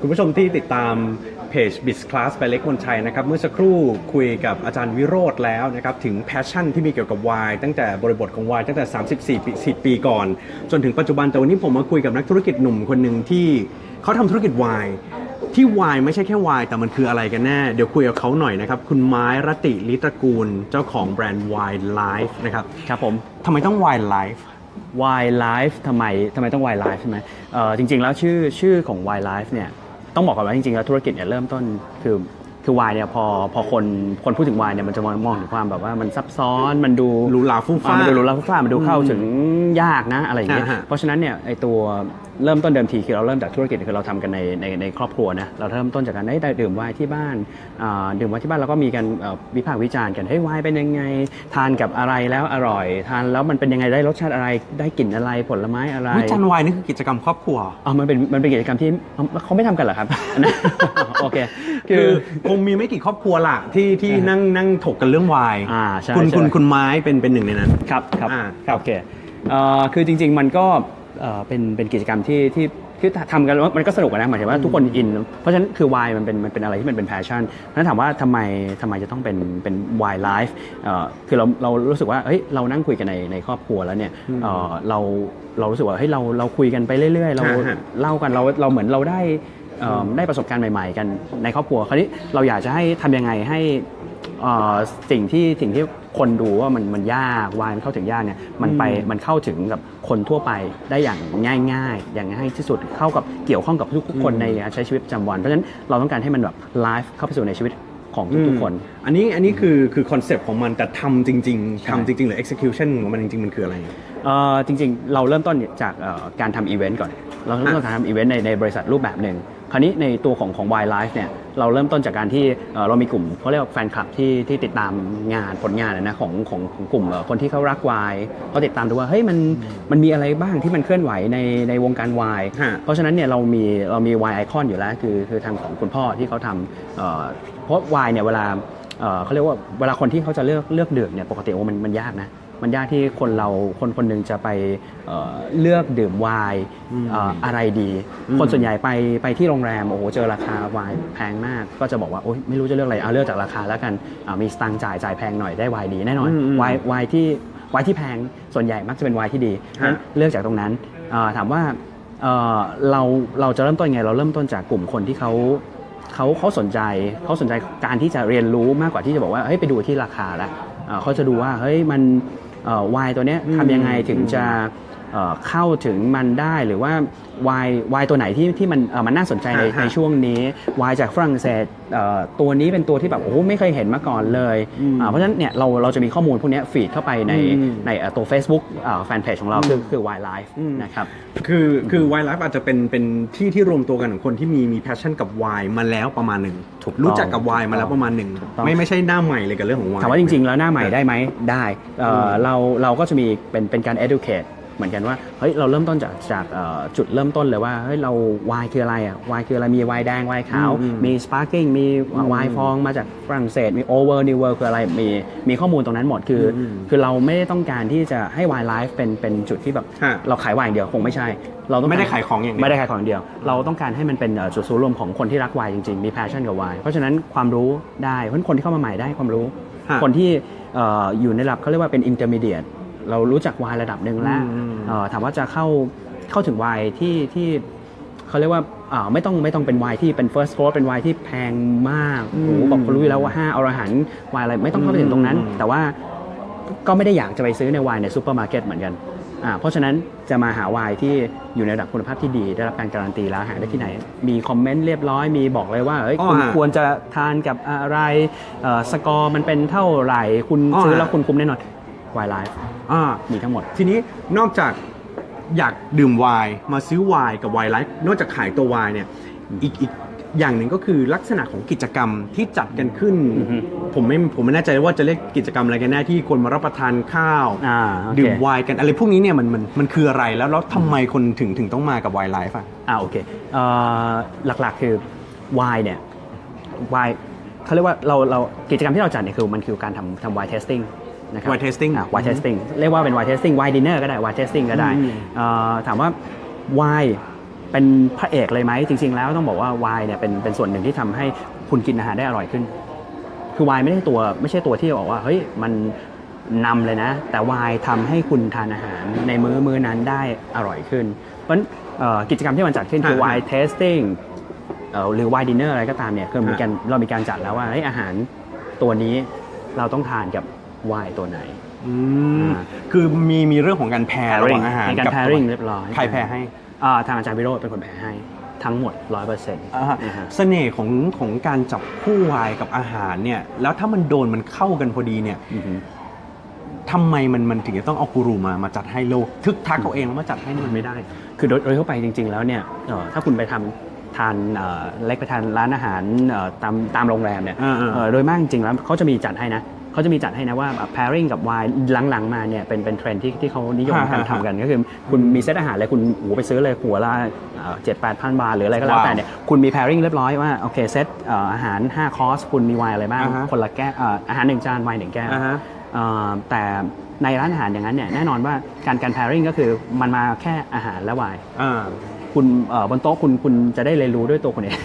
คุณผู้ชมที่ติดตามเพจ b i z Class ไปเล็กมนชัยนะครับ เมื่อสักครู่คุยกับอาจารย์วิโรธแล้วนะครับ ถึงแพชชั่นที่มีเกี่ยวกับวายตั้งแต่บริบทของวายตั้งแต่ 34 ปี10ปีก่อน จนถึงปัจจุบันแต่วันนี้ผมมาคุยกับนักธุรกิจหนุ่มคนหนึ่งที่เขาทำธุรกิจวายที่วายไม่ใช่แค่วายแต่มันคืออะไรกันแน่ เดี๋ยวคุยกับเขาหน่อยนะครับ คุณไม้รติลิตระกูลเจ้าของแบรนด์ Wine Life นะครับครับผมทำไมต้อง Wine Life Why Life ทำไมทำไมต้อง Why Life ใช่ไหมเอ่อจริง ๆ แล้วชื่อชื่อของ Why Life เนี่ยต้องบอกก่อนว่าจริงๆ แล้วธุรกิจเนี่ยเริ่มต้นคือคือ Y เนี่ยพอพอคนคนพูดถึง Y เนี่ยมันจะมองมองถึงความแบบว่ามันซับซ้อนมันดูหรูหราฟุ่มอ่าฟ้ามันดูหรูหราฟุ้งฟ้ามันดูเข้าถึงยากนะอะไรอย่างเงี้ยอ่าฮะเพราะฉะนั้นเนี่ยไอตัว เริ่มต้นเดิมทีคือเราเริ่มจากธุรกิจคือเราทำกันในในในครอบครัวนะเราเริ่มต้นจากการได้ดื่มไวน์ที่บ้านอ่าดื่มไวน์ที่บ้านแล้วก็มีการเอ่อวิพากษ์วิจารณ์กันเฮ้ยไวน์เป็นยังไง ทานกับอะไรแล้วอร่อย ทานแล้วมันเป็นยังไงได้รสชาติอะไรได้กลิ่นอะไรผลไม้อะไรวิจันวายนี่คือกิจกรรมครอบครัวอ๋อมันเป็นมันเป็นกิจกรรมที่เอ้าเขาไม่ทำกันเหรอครับโอเคคืคืออคงมีไม่กี่ครอบครัวล่ะที่ที่นั่งนั่งถกกันเรื่องวายอ่าใช่คุณใช่คุณคุณไม้เป็นเป็นหนึ่งในนั้นครับครับอ่าครับโอเคเอ่อคือจริง ๆ มันก็ เอ่อเป็นเป็นกิจกรรมที่ที่คือทำกันแล้วมันก็สนุกอะนะหมายถึงว่าทุกคนอิน เพราะฉะนั้นคือวายมันเป็นมันเป็นอะไรที่มันเป็นแพชชั่นนั้นถามว่าทำไมทำไมจะต้องเป็นเป็นวายไลฟ์คือเราเรารู้สึกว่าเฮ้ยเรานั่งคุยกันในในครอบครัวแล้วเนี่ยเอ่อเราเรารู้สึกว่าเฮ้ยเราเราคุยกันไปเรื่อย ๆ เราฮะฮะเล่ากันเราเราเหมือนเราได้ เอ่อได้ประสบการณ์ใหม่ๆ กันในครอบครัวคราวนี้เราอยากจะให้ทำยังไงให้เอ่อสิ่งที่สิ่งที่คนดูว่ามันมันยากวายมันเข้าถึงยากเนี่ยมันไปมันเข้าถึงกับคนทั่วไปได้อย่างง่าย ๆ อย่างง่ายที่สุดเข้ากับเกี่ยวข้องกับทุกๆคนในการใช้ชีวิตประจำวันเพราะฉะนั้นเราต้องการให้มันแบบไลฟ์เข้าไปสู่ในชีวิตของทุกๆคน อันนี้อันนี้คือคือคอนเซปต์ของมันแต่ทำจริงใช่ๆทำจริง ๆ หรือ execution ของมันจริง ๆ มันคืออะไร เอ่อจริงๆ เราเริ่มต้นจากเอ่อการทำอีเวนต์ก่อน เราเริ่มต้นจากการทำอีเวนต์ในในบริษัทรูปแบบหนึ่ง คราวนี้ในตัวของของ Wildlife เนี่ยเราเริ่มต้นจากการที่เอ่อเรามีกลุ่มเขาเรียกว่าแฟนคลับที่ที่ติดตามงานผลงานนะของของของกลุ่มเอ่อคนที่เขารักวายเขาติดตามดูว่าเฮ้ยมันมันมีอะไรบ้างที่มันเคลื่อนไหวในในวงการวายฮะเพราะฉะนั้นเนี่ยเรามีเรามีวายไอคอนอยู่แล้วคือคือทางของคุณพ่อที่เขาทำเอ่อเพราะวายเนี่ยเวลาเอ่อเขาเรียกว่าเวลาคนที่เขาจะเลือกเลือกดื่มเนี่ยปกติโอ้มันมันยากนะ มันยากที่คนเราคนคนหนึ่งจะไปเอ่อเลือกดื่มไวน์เอ่ออะไรดี คนส่วนใหญ่ไปไปที่โรงแรมโอ้โหเจอราคาไวน์แพงมาก ก็จะบอกว่าโอ๊ยไม่รู้จะเลือกอะไรเอาเลือกจากราคาแล้วกันอ่ามีสตางค์จ่ายจ่ายแพงหน่อยได้ไวน์ดีแน่นอนอืมอืมไวน์ไวน์ที่ไวน์ที่แพงส่วนใหญ่มักจะเป็นไวน์ที่ดีฮะ งั้นเลือกจากตรงนั้นอ่าถามว่าเอ่อเราเราจะเริ่มต้นไงเราเริ่มต้นจากกลุ่มคนที่เขา เขาเขาสนใจเขาสนใจการที่จะเรียนรู้มากกว่าที่จะบอกว่าเฮ้ยไปดูที่ราคาแล้วอ่าเขาจะดูว่าเฮ้ยมันเอ่อ วายตัวเนี้ยทำยังไงถึงจะ เอ่อเข้าถึงมันได้หรือว่าวายวายตัวไหนที่ที่มันเอ่อมันน่าสนใจในอ่าฮะในช่วงนี้วายจากฝรั่งเศสเอ่อตัวนี้เป็นตัวที่แบบโอ้โหไม่เคยเห็นมาก่อนเลยอืมอ่าเพราะฉะนั้นเนี่ยเราเราจะมีข้อมูลพวกเนี้ฟีดเข้าไปในอืมในเอ่อตัว Facebook แฟนเพจของเราคือคือ Y Life อืมนะครับคือคือวายไลฟ์อาจจะเป็นเป็นที่ที่รวมตัวกันของคนที่มีมีแพชชั่นกับวายมาแล้วประมาณหนึ่งถูกต้องรู้จักกับวายมาแล้วประมาณหนึ่งถูกต้องไม่ไม่ใช่หน้าใหม่เลยกับเรื่องของวายถามว่าจริง ๆ แล้วหน้าใหม่ได้ไหมได้เอ่ออมเราเราก็จะมีเป็นเป็นการ educate เหมือนกันว่าเฮ้ยเราเริ่มต้นจากจากเอ่อจุดเริ่มต้นเลยว่าเฮ้ยเราวายคืออะไรอะวายคืออะไรมีวายแดงวายขาวอืมอืมมี sparkling มีวายฟองมาจากฝรั่งเศส มี over new world คืออะไรมีมีข้อมูลตรงนั้นหมดคืออมคือเราไม่ได้ต้องการที่จะให้วายไลฟ์เป็นเป็นจุดที่แบบฮะเราขายวายอย่างเดียวคงไม่ใช่ เราต้องกรไม่ได้ขายของอย่างเดียวไม่ได้ขายของอย่างเดียว เราต้องการให้มันเป็นเอ่อจุดศูนย์รวมของคนที่รักวายจริงๆมี passion กับวายเพราะฉะนั้นความรู้ได้เพราะฉะนั้นคนที่เข้ามาใหม่ได้ความรู้ฮะคนที่เอ่ออยู่ในระดับเขาเรียกว่าเป็น intermediate เรารู้จักวายระดับหนึ่งแล้วอืมเอ่อถามว่าจะเข้าเข้าถึงวายที่ที่เขาเรียกว่าอ่าไม่ต้องไม่ต้องเป็นวายที่เป็น first course เป็นวายที่แพงมากโอ้โหบอกเขารู้อยู่แล้วว่าห้าอรหันต์วายอะไรไม่ต้องเข้าไปถึงตรงนั้นอืมแต่ว่าก็ไม่ได้อยากจะไปซื้อในวายในซูเปอร์มาร์เก็ตเหมือนกันอ่าเพราะฉะนั้นจะมาหาวายที่อยู่ในระดับคุณภาพที่ดี ได้รับการการันตีแล้วหาได้ที่ไหน มีคอมเมนต์เรียบร้อย มีบอกเลยว่าเอ้ยอ๋อคุณฮะควรจะทานกับอะไรเอ่อสกอร์มันเป็นเท่าไหร่ คุณอ๋อซื้อฮะแล้วคุณคุ้มแน่นอน วายไลฟ์อ่ามีทั้งหมด ทีนี้นอกจากอยากดื่มไวน์มาซื้อไวน์กับไวน์ไลฟ์นอกจากขายตัวไวน์เนี่ยอีกอีกอย่างหนึ่งก็คือลักษณะของกิจกรรมที่จัดกันขึ้นอือฮึผมไม่ผมไม่แน่ใจว่าจะเรียกกิจกรรมอะไรกันแน่ที่คนมารับประทานข้าวอ่าโอเคดื่มไวน์กันอะไรพวกนี้เนี่ยมันมันมันคืออะไรแล้วแล้วทำไมคนถึงถึงต้องมากับไวน์ไลฟ์อะอ่าโอเคเอ่อหลักๆคือวายเนี่ยวายเขาเรียกว่าเราเรากิจกรรมที่เราจัดเนี่ยคือมันคือการทำทำวายเทสติ้ง นะครับ wine tasting อ่าวายเทสติ้งเรียกว่าเป็นวายเทสติ้งวายดินเนอร์ก็ได้วายเทสติ้งก็ได้อืมเอ่อถามว่าวายแเป็นพระเอกเลยไหมจริง ๆ แล้วต้องบอกว่าไวน์เนี่ยเป็นเป็นส่วนหนึ่งที่ทำให้คุณกินอาหารได้อร่อยขึ้น คือไวน์ไม่ได้ตัวไม่ใช่ตัวที่บอกว่าเฮ้ยมันนำเลยนะ แต่ไวน์ทำให้คุณทานอาหารในมื้อมื้อนั้นได้อร่อยขึ้น เพราะฉะนั้นเอ่อกิจกรรมที่มันจัดขึ้นคือฮะไวน์เทสติ้งหรือไวน์ดินเนอร์อะไรก็ตามเนี่ยคือมีฮะการเรามีการจัดแล้วว่าเฮ้ยอาหารตัวนี้เราต้องทานกับ ไวน์ตัวไหน อืมอ่าคือมีมีเรื่องของการแพร์ระหว่างอาหารมีการกับ pairing เรียบร้อยใครแพร์ให้อ่าทางอาจารย์วิโรจน์เป็นคนแปลให้ทั้งหมด 100%อ่าฮะนะฮะเสน่ห์ของของการจับคู่วายกับอาหารเนี่ย แล้วถ้ามันโดนมันเข้ากันพอดีเนี่ยอือฮึทำไมมันมันถึงจะต้องเอากูรูมามาจัดให้โลกทึกทักเอาเองแล้วมาจัดให้นี่มันไม่ได้ คือโดยโดยทั่วไปจริง ๆ แล้วเนี่ยเอ่อถ้าคุณไปทำทานเอ่อเล็กไปทานร้านอาหารเอ่อตามตามโรงแรมเนี่ยอ่าๆเอ่อโดยมากจริงๆแล้วเขาจะมีจัดให้นะ เขาจะมีจัดให้นะว่า pairing กับ wine หลังๆมาเนี่ยเป็นเป็นเทรนด์ที่ที่เขานิยมกันฮะฮะทำกันก็คือคุณมีเซตอาหารเลยคุณโอ้โหไปซื้อเลยหัวละเจ็ดแปดพันบาทหรืออะไรก็แล้วว้าวแต่เนี่ยคุณมี pairing เรียบร้อยว่าโอเคเซตเอ่ออาหาร5คอร์สคุณมีไวน์อะไรบ้างอ่าฮะคนละแก้วเอ่ออาหารหนึ่งจานไวน์หนึ่งแก้วอ่าฮะเอ่อแต่ในร้านอาหารอย่างนั้นเนี่ยแน่นอนว่าการการ pairing ก็คือมันมาแค่อาหารและไวน์อ่าคุณเอ่อบนโต๊ะคุณคุณจะได้เรียนรู้ด้วยตัวคุณเอง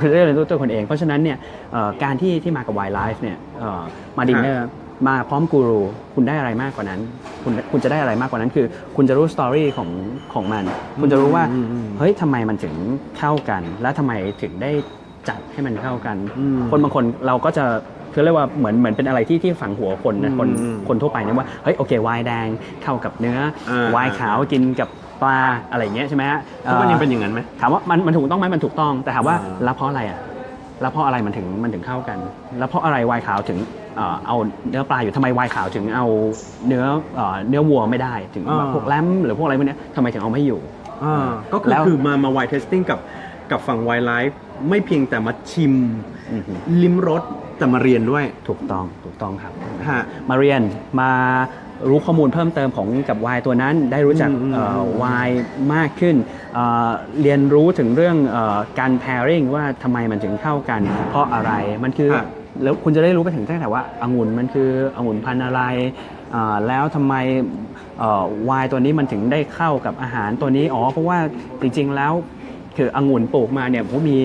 คุณจะได้เรียนรู้ด้วยตัวคุณเอง เพราะฉะนั้นเนี่ยเอ่อการที่ที่มากับ Wild Life เนี่ยเอ่อมาดินเนอร์มาพร้อมกูรูคุณได้อะไรมากกว่านั้น คุณคุณจะได้อะไรมากกว่านั้น คือ คุณจะรู้สตอรี่ของของมัน คุณจะรู้ว่าอืมอืมอืมเฮ้ยทำไมมันถึงเข้ากัน และทำไมถึงได้จัดให้มันเข้ากันอืมคนบางคนเราก็จะคือเรียกว่าเหมือนเหมือนเป็นอะไรที่ที่ฝังหัวคนนะคนอืมคนทั่วไปนะว่าเฮ้ยโอเคไวน์แดงเข้ากับเนื้ออ่าไวน์ขาวกินกับ ปลาอะไรอย่างเงี้ยใช่ไหมฮะแล้วมันยังเป็นอย่างนั้นไหม ถามว่ามันมันถูกต้องไหมมันถูกต้อง แต่ถามว่าอ่า แล้วเพราะอะไรอะแล้วเพราะอะไรมันถึงมันถึงเข้ากัน แล้วเพราะอะไรไวน์ขาวถึงเอ่อเอาเนื้อปลาอยู่ทำไมไวน์ขาวถึงเอาเนื้อเอ่อเนื้อวัวไม่ได้ถึงแบบพวกแรมหรือพวกอะไรพวกเนี้ยทำไมถึงเอาไม่อยู่ อ่าก็คือแล้ว คือมามาไวท์เทสติ้งกับกับฝั่งไวท์ไลฟ์ไม่เพียงแต่มาชิม อือฮึลิ้มรสแต่มาเรียนด้วยถูกต้องถูกต้องครับ ฮะ มาเรียนมา รู้ข้อมูลเพิ่มเติมของกับวายตัวนั้น ได้รู้จักอืมอืมเอ่ออืมวายมากขึ้นเอ่อเรียนรู้ถึงเรื่องเออการ pairing ว่าทำไมมันถึงเข้ากัน เพราะอะไรมันคือฮะแล้วคุณจะได้รู้ไปถึงตั้งแต่ว่าองุ่นมันคือองุ่นพันธุ์อะไรเอ่อแล้วทำไมวายตัวนี้มันถึงได้เข้ากับอาหารตัวนี้อ๋อเพราะว่าจริงๆแล้วคือองุ่นปลูกมาเนี่ยผมมี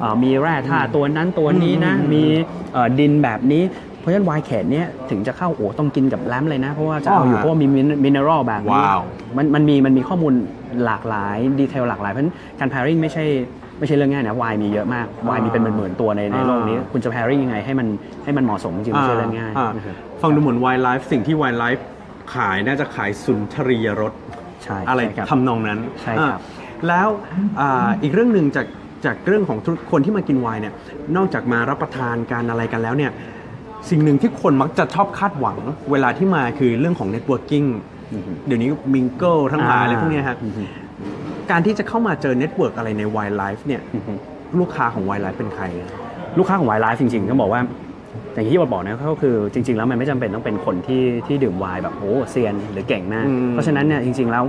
เอ่อมีแร่ธาตุตัวนั้นตัวนี้นะอืมมีเอ่อดินแบบนี้ เพราะฉะนั้นไวน์เขตเนี่ยถึงจะเข้าโอ้ต้องกินกับแรมเลยนะ เพราะว่าจะเอาอยู่อ๋อฮะเพราะว่ามีมินเนอรัลแบบนี้ว้าว มันมันมีมันมีข้อมูลหลากหลายดีเทลหลากหลายเพราะฉะนั้นการ pairing ไม่ใช่ไม่ใช่เรื่องง่ายนะไวน์มีเยอะมากไวน์มีเป็นหมื่นๆตัวในในโลกนี้ คุณจะ pairing ยังไงให้มันให้มันเหมาะสมจริงๆไม่ใช่เรื่องง่ายอ่นะครับ ฟังดูเหมือนไวท์ไลฟ์สิ่งที่ไวท์ไลฟ์ขายน่าจะขายสุนทรียรสใช่อะไรใช่ครับทำนองนั้นใช่ครับ อ่าแล้วอ่าอีกเรื่องหนึ่งจากจากเรื่องของทุกคนที่มากินไวน์เนี่ยนอกจากมารับประทานการอะไรกันแล้วเนี่ย สิ่งหนึ่งที่คนมักจะชอบคาดหวังเวลาที่มาคือเรื่องของเน็ตเวิร์กิ่งอือฮึเดี๋ยวนี้มิงเกิลทั้งหลายอะไรพวกเนี้ยฮะอือฮึการที่จะเข้ามาเจอเน็ตเวิร์กอะไรในไวน์ไลฟ์เนี่ยอือฮึลูกค้าของไวน์ไลฟ์เป็นใครอะลูกค้าของไวน์ไลฟ์จริงๆต้องบอกว่าอย่างที่บอลบอกนะก็คือจริง ๆ แล้วมันไม่จำเป็นต้องเป็นคนที่ที่ดื่มไวน์แบบโอ้เซียนหรือเก่งมากอืมเพราะฉะนั้นเนี่ยจริง ๆ แล้ว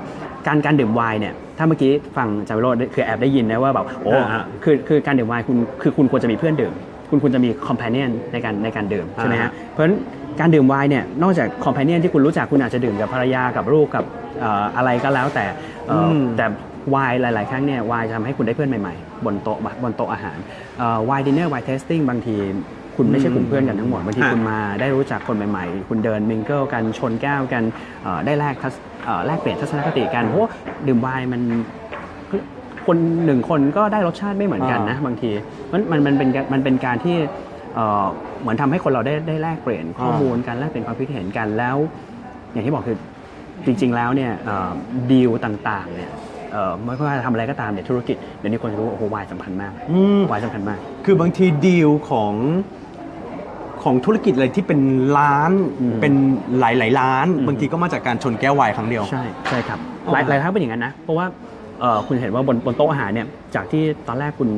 การการดื่มไวน์เนี่ยถ้าเมื่อกี้ฟังจาวิโรจน์คือแอบได้ยินนะว่าแบบโอ้อ่าฮะคือคือการดื่มไวน์คุณคือคุณควรจะมีเพื่อนดื่ม คุณควรจะมีคอมเพนเนียนในการในการดื่มใช่ไหมอ่าฮะฮะเพราะฉะนั้นการดื่มไวน์เนี่ยนอกจากคอมเพนเนียนที่คุณรู้จักคุณอาจจะดื่มกับภรรยากับลูกกับเอ่ออะไรก็แล้วแต่เอ่ออมแต่ไวน์หลาย ๆ ครั้งเนี่ยไวน์จะทำให้คุณได้เพื่อนใหม่ ๆ บนโต๊ะบนโต๊ะอาหารไวน์ดินเนอร์ไวน์เทสติ้งบางทีคุณไม่ใช่กลุ่มเพื่อนกันทั้งหมดบางทีฮะคุณมาได้รู้จักคนใหม่ ๆ คุณเดินมิงเกิลกันชนแก้วกันเอ่อได้แลกทัศเอ่อแลกเปลี่ยนทัศนคติกันเพราะว่าดื่มไวน์มัน คนหนึ่งคนก็ได้รสชาติไม่เหมือนกันนะบางทีมันมันมันเป็นการมันเป็นการที่เอ่อเหมือนทำให้คนเราได้ได้แลกเปลี่ยนข้อมูลกันแลกเปลี่ยนความคิดเห็นกันแล้ว อย่างที่บอกคือจริง ๆ แล้วเนี่ยดีลต่างๆเนี่ยเอ่อไม่ว่าจะทำอะไรก็ตามเนี่ยธุรกิจเดี๋ยวนี้คนจะรู้ว่าโอ้โหวายสำคัญมากอืมวายสำคัญมาก คือบางทีดีลของของธุรกิจอะไรที่เป็นล้านอืมเป็นหลายๆล้านอืมบางทีก็มาจากการชนแก้วไวน์ครั้งเดียว ใช่ใช่ครับอ๋อหลายหลายครั้งเป็นอย่างนั้นนะ เพราะว่าเอ่อ คุณเห็นว่าบนบนโต๊ะอาหารเนี่ยจากที่ตอนแรกคุณ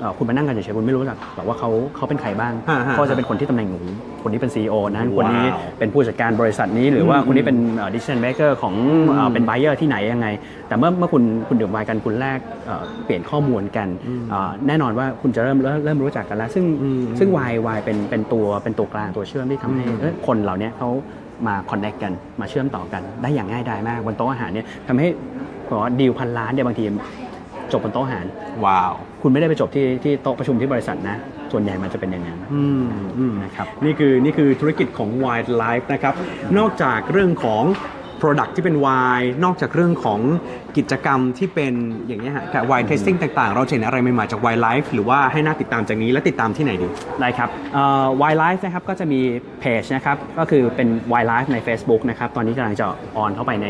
เอ่อคุณมานั่งกันเฉยๆคุณไม่รู้จักหรอกว่าเขาเขาเป็นใครบ้างฮะฮะเขาจะเป็นคนที่ตำแหน่งหนูคนนี้เป็น CEO นั้นว้าวคนนี้เป็นผู้จัดการบริษัทนี้หรือว่าอืมคนนี้เป็นดิส i นเ m เ k อร์ของเอ่ออืมเป็นไบเออร์ที่ไหนยังไง แต่เมื่อเมื่อคุณคุณดื่มไวน์กันคุณแลกเอ่อเปลี่ยนข้อมูลกันอืมเอ่อแน่นอนว่าคุณจะเริ่มเริ่มเริ่มรู้จักกันแล้ว ซึ่งอืมซึ่งไวน์ไวน์เป็นเป็นตัวเป็นตัวกลางตัวเชื่อมที่ทำให้อืมเอ้ยคนเหล่านี้เขามาคอนเน c กกันมาเชื่อมต่อกันได้อย่างง่ายดายมากบนโต๊ะอาหารเนี่ยทำให้ บอกว่าดีลพันล้านเนี่ยบางทีจบบนโต๊ะอาหาร ว้าว คุณไม่ได้ไปจบที่ที่โต๊ะประชุมที่บริษัทนะ ส่วนใหญ่มันจะเป็นอย่างนั้น อืมอืมนะครับ นี่คือนี่คือธุรกิจของ Wildlife นะครับ นอกจากเรื่องของ Product ที่เป็น Wine นอกจากเรื่องของ กิจกรรมที่เป็นอย่างนี้ยฮะกับ Wine Tasting ต่างๆ เราจะเห็นอะไรใหม่ๆจาก Wildlife หรือว่าให้น่าติดตามจากนี้และติดตามที่ไหนดี ได้ครับเอ่อ Wildlife นะครับก็จะมีเพจนะครับก็คือเป็น Wildlife ใน Facebook นะครับตอนนี้กำลังจะออนเข้าไปใน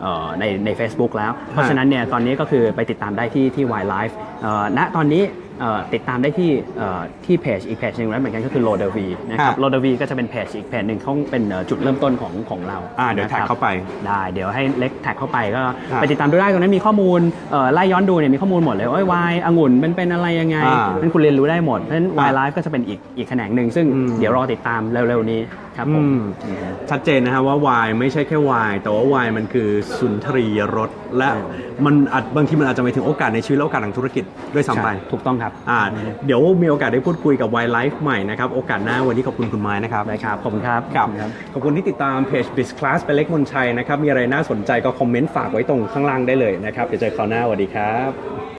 เอ่อในใน Facebook แล้ว เพราะฉะนั้นเนี่ยตอนนี้ก็คือไปติดตามได้ที่ที่ Wildlife เอ่อณตอนนี้เอ่อติดตามได้ที่เอ่อที่เพจอีกเพจหนึ่งแล้วเหมือนกันก็คือ l o d e r v นะครับฮะ l o d e r v ก็จะเป็นเพจอีกเพจหนึ่งเขาเป็นเอ่อจุดเริ่มต้นของของเราอ่าเดี๋ยวนะครับแท็กเข้าไปได้เดี๋ยวให้เล็กแท็กเข้าไปก็ครับ ไปติดตามดูได้ตรงนั้นมีข้อมูลเอ่อไล่ย้อนดูเนี่ยมีข้อมูลหมดเลยว่าวายองุ่นมันเป็นอะไรยังไงอ่านั้นคุณเรียนรู้ได้หมดเพราะฉะนั้นครับ Wildlife ก็จะเป็นอีกอีกแขนงหนึ่งซึ่งอืมเดี๋ยวรอติดตามเร็วๆนี้ ครับผมอืมชัดเจนนะฮะว่าวายไม่ใช่แค่วายแต่ว่าวายมันคือสุนทรียรสและมันอาจบางทีมันอาจจะไปถึงโอกาสในชีวิตและโอกาสทางธุรกิจด้วยซ้ำไปใช่ถูกต้องครับอ่าเดี๋ยวมีโอกาสได้พูดคุยกับ Wildlife ใหม่นะครับโอกาสหน้าวันนี้ขอบคุณคุณไม้นะครับได้ครับขอบคุณครับครับขอณขอบคุณที่ติดตามเพจ Biz Class ไปเล็กมนชัยนะครับมีอะไรน่าสนใจก็คอมเมนต์ฝากไว้ตรงข้างล่างได้เลยนะครับเดี๋ยวเจอคราวหน้าสวัสดีครับ